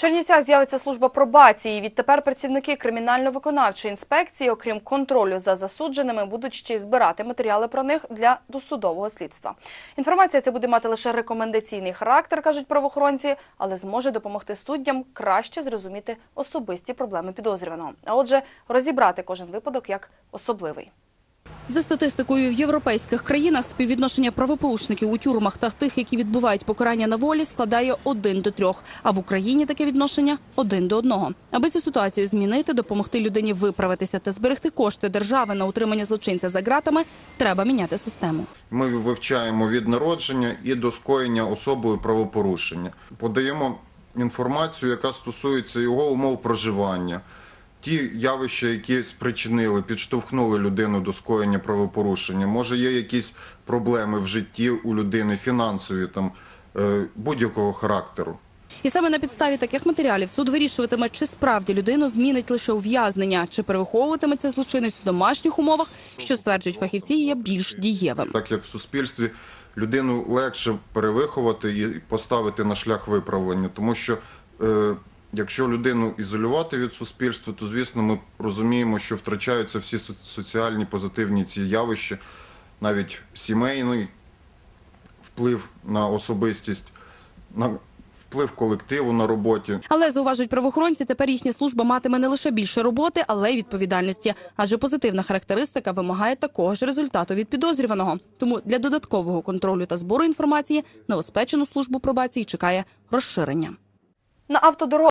Чернівцях з'явиться служба пробації. Відтепер працівники кримінально-виконавчої інспекції, окрім контролю за засудженими, будуть ще й збирати матеріали про них для досудового слідства. Інформація ця буде мати лише рекомендаційний характер, кажуть правоохоронці, але зможе допомогти суддям краще зрозуміти особисті проблеми підозрюваного. А отже, розібрати кожен випадок як особливий. За статистикою в європейських країнах співвідношення правопорушників у тюрмах та тих, які відбувають покарання на волі, складає один до трьох. А в Україні таке відношення один до одного. Аби цю ситуацію змінити, допомогти людині виправитися та зберегти кошти держави на утримання злочинця за ґратами, треба міняти систему. Ми вивчаємо від народження і до скоєння особою правопорушення. Подаємо інформацію, яка стосується його умов проживання. Ті явища, які спричинили, підштовхнули людину до скоєння правопорушення. Може, є якісь проблеми в житті у людини, фінансові там е, будь-якого характеру. І саме на підставі таких матеріалів суд вирішуватиме, чи справді людину змінить лише ув'язнення, чи переховуватиметься злочинець у домашніх умовах, що стверджують фахівці, є більш дієвим. Так як в суспільстві людину легше перевиховати і поставити на шлях виправлення, тому що е, якщо людину ізолювати від суспільства, то звісно ми розуміємо, що втрачаються всі соціальні позитивні ці явища, навіть сімейний вплив на особистість, на вплив колективу на роботі. Але зауважують правоохоронці, тепер їхня служба матиме не лише більше роботи, але й відповідальності. Адже позитивна характеристика вимагає такого ж результату від підозрюваного. Тому для додаткового контролю та збору інформації новоспечену службу пробації чекає розширення. На автодорогах